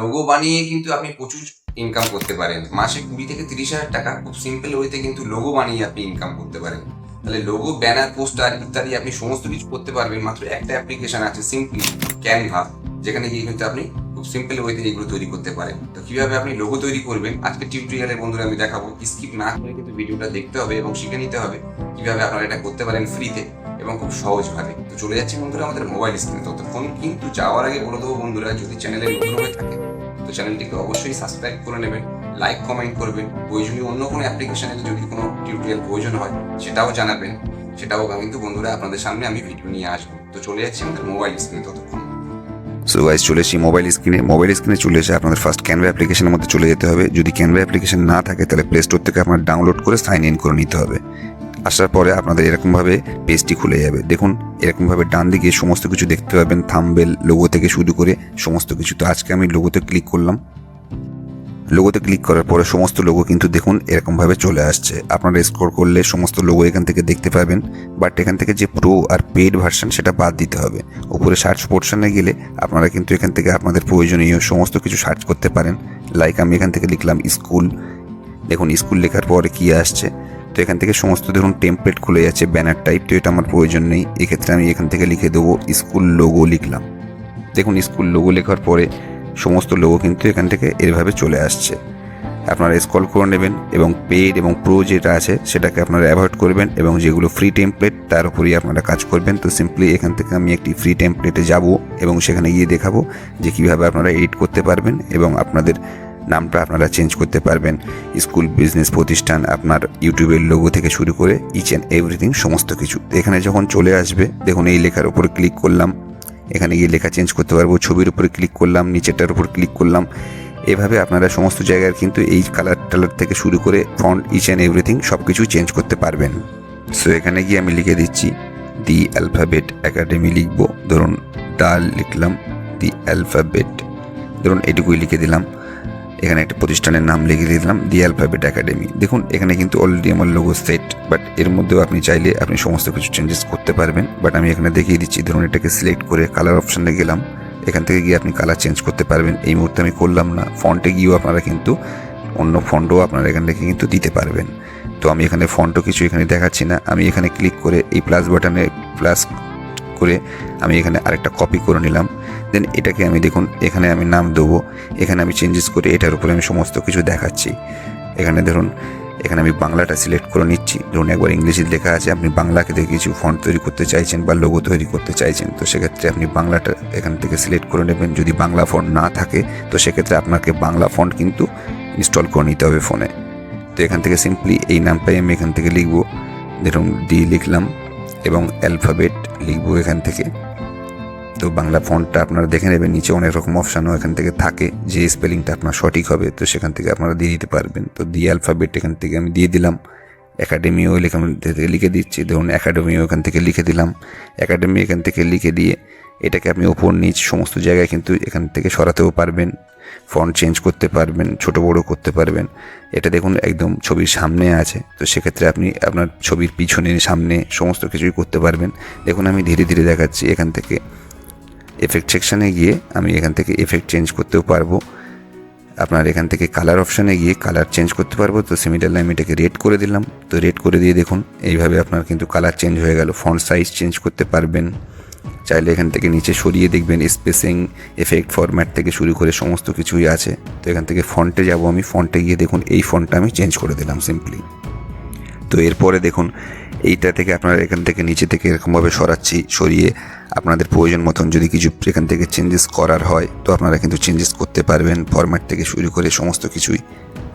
Logo বানিয়ে কিন্তু আপনি প্রচুর ইনকাম করতে পারেন। মাসে কুড়ি থেকে তিরিশ হাজার টাকা, খুব সিম্পল ওয়েতে কিন্তু লোগো বানিয়ে আপনি ইনকাম করতে পারেন। তাহলে লোগো ব্যানার পোস্টার ইত্যাদি আপনি সমস্ত কিছু করতে পারবেন। মাত্র একটা অ্যাপ্লিকেশন আছে সিম্পলি ক্যানভা যেখানে গিয়ে কিন্তু আপনি খুব সিম্পল ওয়েতে এগুলো তৈরি করতে পারেন। তো কীভাবে আপনি লোগো তৈরি করবেন? আজকে টিউটোরিয়ালে বন্ধুরা আমি দেখাবো। স্কিপ না করে কিন্তু ভিডিওটা দেখতে হবে এবং শিখে নিতে হবে। কীভাবে আপনারা এটা করতে পারেন ফ্রিতে এবং খুব সহজভাবে। তো চলে যাচ্ছি বন্ধুরা আমাদের মোবাইল স্ক্রিনে ততক্ষণ কিন্তু যাওয়ার আগে বলে দেবো বন্ধুরা, যদি চ্যানেলে নতুন হয়ে থাকে, তো চ্যানেলটিকে অবশ্যই সাবস্ক্রাইব করে নেবেন লাইক কমেন্ট করবেন। প্রয়োজনীয় অন্য কোনো অ্যাপ্লিকেশনের যদি কোনো টিউটোরিয়াল প্রয়োজন হয়, সেটাও জানাবেন। সেটাও কিন্তু বন্ধুরা আপনাদের সামনে আমি ভিডিও নিয়ে আসব। তো চলে যাচ্ছি আমাদের মোবাইল স্ক্রিনে ততক্ষণ। সো গাইজ চলে এসেছি মোবাইল স্ক্রিনে মোবাইল স্ক্রিনে চলে এসে আপনাদের ফার্স্ট ক্যানভা অ্যাপ্লিকেশনের মধ্যে চলে যেতে হবে। যদি ক্যানভা অ্যাপ্লিকেশন না থাকে, তাহলে প্লে স্টোর থেকে আপনার ডাউনলোড করে সাইন ইন করে নিতে হবে। আসার পরে আপনাদের এরকমভাবে পেজটি খুলে যাবে। দেখুন, এরকমভাবে ডান দিকে সমস্ত কিছু দেখতে পাবেন থাম্বেল লোগো থেকে শুরু করে সমস্ত কিছু। তো আজকে আমি লোগোতে ক্লিক করলাম। লোগোতে ক্লিক করার পরে সমস্ত লোগো কিন্তু দেখুন এরকমভাবে চলে আসছে। আপনারা স্কোর করলে সমস্ত লোগো এখান থেকে দেখতে পাবেন বাট এখান থেকে যে প্রো আর পেড ভার্সন সেটা বাদ দিতে হবে। উপরে সার্চ পোর্শনে গেলে আপনারা কিন্তু এখান থেকে আপনাদের প্রয়োজনীয় সমস্ত কিছু সার্চ করতে পারেন। লাইক আমি এখান থেকে লিখলাম স্কুল দেখুন স্কুল লেখার পরে কী আসছে? তো এখান থেকে সমস্ত ধরুন টেমপ্লেট খুলে যাচ্ছে ব্যানার টাইপ তো এটা আমার প্রয়োজন নেই। এক্ষেত্রে আমি এখান থেকে লিখে দেবো স্কুল লোগো লিখলাম। দেখুন স্কুল লোগো লেখার পরে সমস্ত লোগো কিন্তু এখান থেকে এভাবে চলে আসছে। আপনারা স্কল করে নেবেন এবং পেড এবং প্রো যেটা আছে সেটাকে আপনারা অ্যাভয়েড করবেন এবং যেগুলো ফ্রি টেমপ্লেট তার উপরেই আপনারা কাজ করবেন। তো সিম্পলি এখান থেকে আমি একটি ফ্রি টেমপ্লেটে যাব এবং সেখানে গিয়ে দেখাবো যে কীভাবে আপনারা এডিট করতে পারবেন এবং আপনাদের নামটা আপনারা চেঞ্জ করতে পারবেন। স্কুল বিজনেস প্রতিষ্ঠান, আপনার ইউটিউবের লোগো থেকে শুরু করে ইচ অ্যান্ড এভরিথিং সমস্ত কিছু। এখানে যখন চলে আসবে, দেখুন এই লেখার উপরে ক্লিক করলাম। এখানে গিয়ে লেখা চেঞ্জ করতে পারব, ছবির উপরে ক্লিক করলাম, নিচেরটার উপর ক্লিক করলাম। এভাবে আপনারা সমস্ত জায়গার কিন্তু এই কালার টালার থেকে শুরু করে ফন্ট ইচ অ্যান্ড এভরিথিং সব কিছু চেঞ্জ করতে পারবেন। সো এখানে গিয়ে আমি লিখে দিচ্ছি দি অ্যালফাবেট একাডেমি লিখব। ধরুন ডাল লিখলাম দি অ্যালফাবেট ধরুন এটুকুই লিখে দিলাম। এখানে একটা প্রতিষ্ঠানের নাম লিখে দিলাম দি অ্যালফাবেট একাডেমি দেখুন, এখানে কিন্তু অলরেডি আমার লোগো সেট বাট এর মধ্যেও আপনি চাইলে আপনি সমস্ত কিছু চেঞ্জেস করতে পারবেন। বাট আমি এখানে দেখিয়ে দিচ্ছি, ধরুন এটাকে সিলেক্ট করে কালার অপশানে গেলাম। এখান থেকে গিয়ে আপনি কালার চেঞ্জ করতে পারবেন। এই মুহূর্তে আমি করলাম না। ফন্টে গিয়েও আপনারা কিন্তু অন্য ফন্টও আপনারা এখান থেকে কিন্তু দিতে পারবেন। তো আমি এখানে ফন্টও কিছু এখানে দেখাচ্ছি না। আমি এখানে ক্লিক করে এই প্লাস বাটনে প্লাস করে আমি এখানে আরেকটা কপি করে নিলাম। দেন এটাকে আমি দেখুন, এখানে আমি নাম দেবো। এখানে আমি চেঞ্জেস করে এটার উপরে আমি সমস্ত কিছু দেখাচ্ছি। এখানে ধরুন, এখানে আমি বাংলাটা সিলেক্ট করে নিচ্ছি। ধরুন একবার ইংলিশে লেখা আছে, আপনি বাংলাকে দেখে কিছু ফন্ট তৈরি করতে চাইছেন বা লোগো তৈরি করতে চাইছেন, তো সেক্ষেত্রে আপনি বাংলাটা এখান থেকে সিলেক্ট করে নেবেন। যদি বাংলা ফন্ট না থাকে, তো সেক্ষেত্রে আপনাকে বাংলা ফন্ট কিন্তু ইনস্টল করে নিতে হবে ফোনে তো এখান থেকে সিম্পলি এই নামটাই আমি এখান থেকে লিখব। ধরুন ডি লিখলাম এবং অ্যালফাবেট লিখব এখান থেকে। তো বাংলা ফন্টটা আপনারা দেখে নেবেন, নিচে অনেক রকম অপশানও এখান থেকে থাকে, যে স্পেলিংটা আপনার সঠিক হবে, তো সেখান থেকে আপনারা দিয়ে দিতে পারবেন। তো দি অ্যালফাবেট এখান থেকে আমি দিয়ে দিলাম একাডেমিও লেখা থেকে লিখে দিচ্ছি, ধরুন অ্যাকাডেমিও এখান থেকে লিখে দিলাম। অ্যাকাডেমি এখান থেকে লিখে দিয়ে এটাকে আপনি ওপর নিচ সমস্ত জায়গায় কিন্তু এখান থেকে সরাতেও পারবেন ফন্ট চেঞ্জ করতে পারবেন, ছোট বড় করতে পারবেন। এটা দেখুন একদম ছবির সামনে আছে, তো সেক্ষেত্রে আপনি আপনার ছবির পিছনে সামনে সমস্ত কিছুই করতে পারবেন। দেখুন আমি ধীরে ধীরে দেখাচ্ছি এখান থেকে। এফেক্ট সেকশানে গিয়ে আমি এখান থেকে এফেক্ট চেঞ্জ করতেও পারব। আপনার এখান থেকে কালার অপশানে গিয়ে কালার চেঞ্জ করতে পারব। তো সিমিলারলি আমি এটাকে রেড করে দিলাম। তো রেড করে দিয়ে দেখুন, এইভাবে আপনার কিন্তু কালার চেঞ্জ হয়ে গেল। ফন্ট সাইজ চেঞ্জ করতে পারবেন। চাইলে এখান থেকে নিচে সরিয়ে দেখবেন স্পেসিং এফেক্ট ফরম্যাট থেকে শুরু করে সমস্ত কিছুই আছে। তো এখান থেকে ফন্টে যাব আমি। ফন্টে গিয়ে দেখুন, এই ফন্টটা আমি চেঞ্জ করে দিলাম সিম্পলি তো এরপরে দেখুন, এইটা থেকে আপনারা এখান থেকে নিচে থেকে এরকমভাবে সরাচ্ছি, সরিয়ে আপনাদের প্রয়োজন মতন যদি কিছু এখান থেকে চেঞ্জেস করার হয়, তো আপনারা কিন্তু চেঞ্জেস করতে পারবেন ফরম্যাট থেকে শুরু করে সমস্ত কিছুই।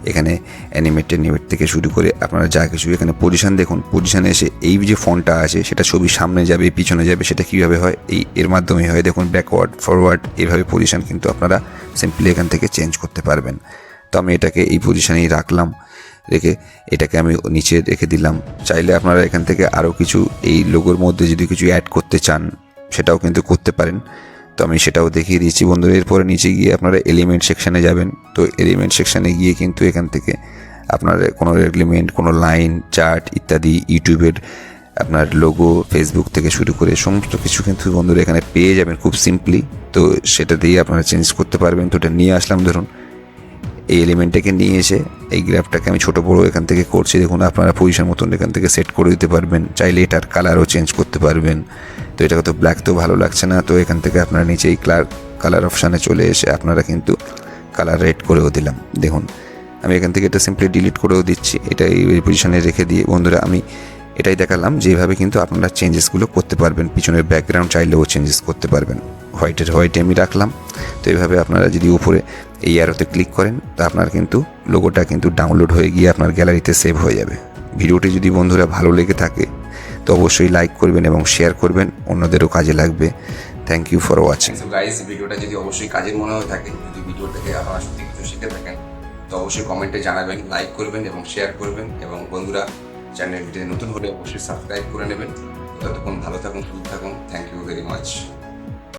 এখানে অ্যানিমেটেড নিমেট থেকে শুরু করে আপনারা যা কিছু এখানে পজিশান দেখুন পজিশানে এসে এই যে ফোনটা আছে, সেটা ছবির সামনে যাবে, পিছনে যাবে, সেটা কীভাবে হয়, এই এর মাধ্যমে হয়। দেখুন ব্যাকওয়ার্ড ফরওয়ার্ড এভাবে পজিশান কিন্তু আপনারা সিম্পলি এখান থেকে চেঞ্জ করতে পারবেন। তো আমি এটাকে এই পজিশানেই রাখলাম, রেখে এটাকে আমি নিচে রেখে দিলাম। চাইলে আপনারা এখান থেকে আরও কিছু এই লোগোর মধ্যে যদি কিছু অ্যাড করতে চান সেটাও কিন্তু করতে পারেন। তো আমি সেটাও দেখিয়ে দিচ্ছি বন্ধুরা। এরপরে নিচে গিয়ে আপনারা এলিমেন্ট সেকশানে যাবেন। তো এলিমেন্ট সেকশানে গিয়ে কিন্তু এখান থেকে আপনার কোনো এলিমেন্ট কোনো লাইন চার্ট ইত্যাদি ইউটিউবের আপনার লোগো ফেসবুক থেকে শুরু করে সমস্ত কিছু কিন্তু বন্ধুরা এখানে পেয়ে যাবেন খুব সিম্পলি তো সেটা দিয়ে আপনারা চেঞ্জ করতে পারবেন। তো এটা নিয়ে আসলাম ধরুন। এই এলিমেন্টটাকে নিয়ে এসে এই গ্রাফটাকে আমি ছোটো বড়ো এখান থেকে করছি। দেখুন, আপনারা পজিশন মতন এখান থেকে সেট করে দিতে পারবেন। চাইলে এটার কালারও চেঞ্জ করতে পারবেন। তো এটাকে তো ব্ল্যাক তো ভালো লাগছে না, তো এখান থেকে আপনারা নিচে এই কালার অপশানে চলে এসে আপনারা কিন্তু কালার রেড করেও দিলাম। দেখুন, আমি এখান থেকে এটা সিম্পলি ডিলিট করেও দিচ্ছি এটা এই পজিশনে রেখে দিয়ে। বন্ধুরা, আমি এটাই দেখালাম যেভাবে কিন্তু আপনারা চেঞ্জেসগুলো করতে পারবেন পিছনের ব্যাকগ্রাউন্ড চাইলেও চেঞ্জেস করতে পারবেন। হোয়াইটের হোয়াইটে আমি রাখলাম, তো এইভাবে আপনারা যদি উপরে এই অ্যারোতে ক্লিক করেন, তা আপনার কিন্তু লোগোটা কিন্তু ডাউনলোড হয়ে গিয়ে আপনার গ্যালারিতে সেভ হয়ে যাবে। ভিডিওটি যদি বন্ধুরা ভালো লেগে থাকে তো অবশ্যই লাইক করবেন এবং শেয়ার করবেন। অন্যদেরও কাজে লাগবে। Thank you for watching guys ভিডিওটা যদি অবশ্যই কাজের মনে হয়ে থাকে, যদি ভিডিও থেকে আপনারা সত্যি কিছু শিখে থাকেন, তো অবশ্যই কমেন্টে জানাবেন লাইক করবেন এবং শেয়ার করবেন। এবং বন্ধুরা চ্যানেলটি নতুন হলে অবশ্যই সাবস্ক্রাইব করে নেবেন। ততক্ষণ ভালো থাকুন, সুস্থ থাকুন। Thank you very much